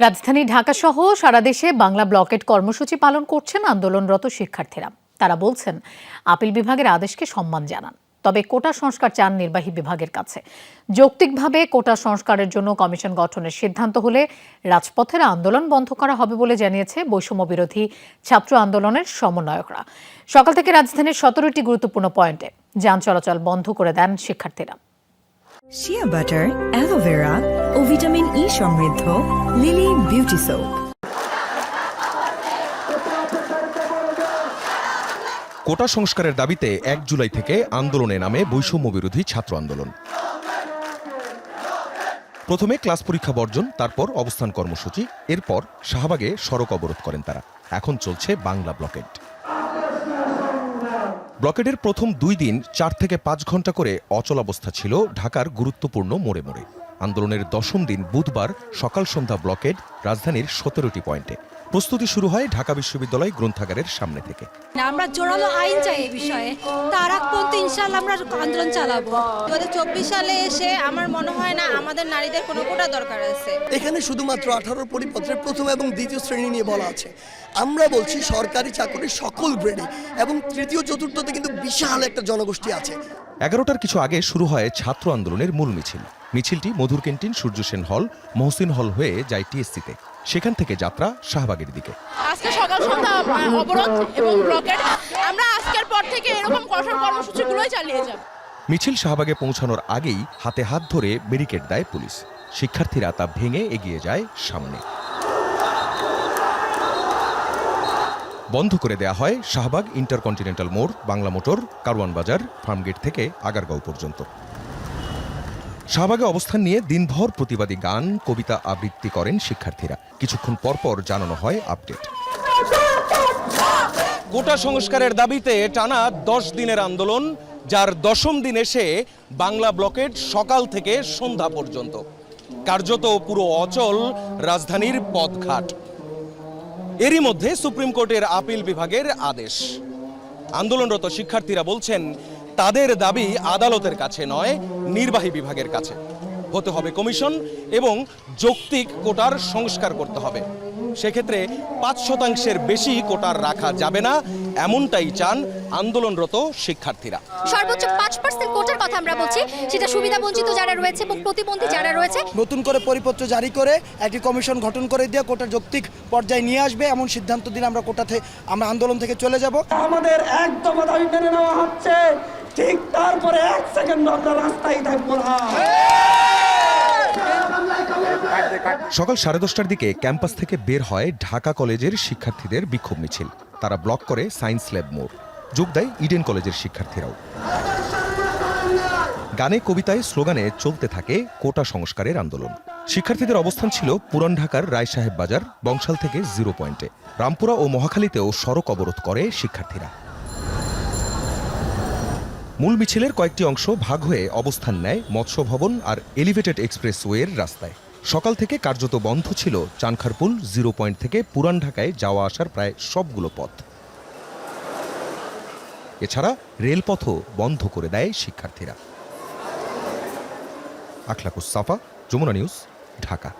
রাজধানী ঢাকা সহ সারা দেশে বাংলা ব্লকেট কর্মসূচি পালন করছেন আন্দোলনরত শিক্ষার্থীরা। তারা বলছেন, আপিল বিভাগের আদেশকে সম্মান জানান, তবে কোটা সংস্কার চান নির্বাহী বিভাগের কাছে। যৌক্তিকভাবে কোটা সংস্কারের জন্য কমিশন গঠনের সিদ্ধান্ত হলে রাজপথের আন্দোলন বন্ধ করা হবে বলে জানিয়েছে বৈষম্য বিরোধী ছাত্র আন্দোলনের সমন্বয়করা। সকাল থেকে রাজধানীর সতেরোটি গুরুত্বপূর্ণ পয়েন্টে যান চলাচল বন্ধ করে দেন শিক্ষার্থীরা। অ্যালোভেরা ও ভিটামিন ই সমৃদ্ধ লিলি বিউটি সোপ। কোটা সংস্কারের দাবিতে এক জুলাই থেকে আন্দোলনে নামে বৈষম্য বিরোধী ছাত্র আন্দোলন। প্রথমে ক্লাস পরীক্ষা বর্জন, তারপর অবস্থান কর্মসূচি, এরপর শাহবাগে সড়ক অবরোধ করেন তারা। এখন চলছে বাংলা ব্লকেট। ব্লকেটের প্রথম দুই দিন চার থেকে পাঁচ ঘণ্টা করে অচলাবস্থা ছিল ঢাকার গুরুত্বপূর্ণ মোড়ে মোড়ে। আন্দোলনের দশম দিন বুধবার সকাল সন্ধ্যা ব্লকেট রাজধানীর সতেরোটি পয়েন্টে। প্রস্তুতি শুরু হয় ঢাকা বিশ্ববিদ্যালয় গ্রন্থাগারের সামনে থেকে। আমরা জোরালো আইন চাই এই বিষয়ে। তার আগ পর্যন্ত ইনশাল্লাহ আমরা আন্দোলন চালাবো। দু চব্বিশ সালে এসে আমার মনে হয় না আমাদের নারীদের কোনো কোটা দরকার আছে। এখানে শুধুমাত্র আঠারো পরিপত্রের প্রথম এবং দ্বিতীয় শ্রেণি নিয়ে বলা আছে। আমরা বলছি সরকারি চাকরির সকল গ্রেডে এবং তৃতীয় চতুর্থতে কিন্তু বিশাল একটা জনগোষ্ঠী আছে। এগারোটার কিছু আগে শুরু হয় ছাত্র আন্দোলনের মূল মিছিল। মিছিলটি মধুর ক্যান্টিন সূর্য সেন হল মহসিন হল হয়ে যায় টিএসসিতে। সেখান থেকে যাত্রা শাহবাগের দিকে। আজকে সকাল সন্ধ্যা অবরোধ এবং ব্লকেট। আমরা আজকের পর থেকে এরকম কঠোর কর্মসূচিগুলোই চালিয়ে যাব। মিছিল শাহবাগে পৌঁছানোর আগেই হাতে হাত ধরে ব্যারিকেড দেয় পুলিশ। শিক্ষার্থীরা তা ভেঙে এগিয়ে যায় সামনে। বন্ধ করে দেয়া হয় শাহবাগ ইন্টারকন্টিনেন্টাল মোড় বাংলা মোটর কারওয়ান বাজার ফার্মগেট থেকে আগারগাঁও পর্যন্ত। শাহবাগে অবস্থান নিয়ে দিনভর প্রতিবাদী গান, কবিতা আবৃত্তি করেন শিক্ষার্থীরা। কিছুক্ষণ পরপর জানানো হয় আপডেট। কোটা সংস্কারের দাবিতে টানা দশ দিনের আন্দোলন, যার দশম দিন এসে বাংলা ব্লকেট সকাল থেকে সন্ধ্যা পর্যন্ত। কার্যত পুরো অচল রাজধানীর পথঘাট। এরই মধ্যে সুপ্রিম কোর্টের আপিল বিভাগের আদেশ। আন্দোলনরত শিক্ষার্থীরা বলছেন তাদের দাবি আদালতের কাছে নয় নির্বাহী বিভাগের কাছে। হতে হবে কমিশন এবং যৌক্তিক কোটার সংস্কার করতে হবে। সেক্ষেত্রে পাঁচ শতাংশের বেশি কোটার রাখা যাবে না এমনটাই চান আন্দোলনরত শিক্ষার্থীরা। সর্বোচ্চ পাঁচ পার্সেন্ট কোটার কথা আমরা বলছি সেটা সুবিধা বঞ্চিত যারা রয়েছে এবং প্রতিবন্ধী যারা রয়েছে। নতুন করে পরিপত্র জারি করে একটি কমিশন গঠন করে দিয়ে কোটা যৌক্তিক পর্যায়ে নিয়ে আসবে এমন সিদ্ধান্ত দিলে আমরা কোটাতে আমরা আন্দোলন থেকে চলে যাব। আমাদের এক দফা দাবি মেনে নেওয়া হচ্ছে ঠিক তারপরে এক সেকেন্ড আমরা রাস্তায় থাকব না। সকাল সাড়ে দশটার দিকে ক্যাম্পাস থেকে বের হয় ঢাকা কলেজের শিক্ষার্থীদের বিক্ষোভ মিছিল। তারা ব্লক করে সায়েন্স ল্যাব মোড়। যোগ দেয় ইডেন কলেজের শিক্ষার্থীরাও। গানে, কবিতায় স্লোগানে চলতে থাকে কোটা সংস্কারের আন্দোলন। শিক্ষার্থীদের অবস্থান ছিল পুরান ঢাকার রায় সাহেব বাজার বংশাল থেকে জিরো পয়েন্টে। রামপুরা ও মহাখালীতেও সড়ক অবরোধ করে শিক্ষার্থীরা। মূল মিছিলের কয়েকটি অংশ ভাগ হয়ে অবস্থান নেয় মৎস্য ভবন আর এলিভেটেড এক্সপ্রেসওয়ের রাস্তায়। সকাল থেকে কার্যত বন্ধ ছিল চানখারপুল জিরো পয়েন্ট থেকে পুরান ঢাকায় যাওয়া আসার প্রায় সবগুলো পথ। এছাড়া রেলপথও বন্ধ করে দেয় শিক্ষার্থীরা। আখলাকুস সাফা, যমুনা নিউজ, ঢাকা।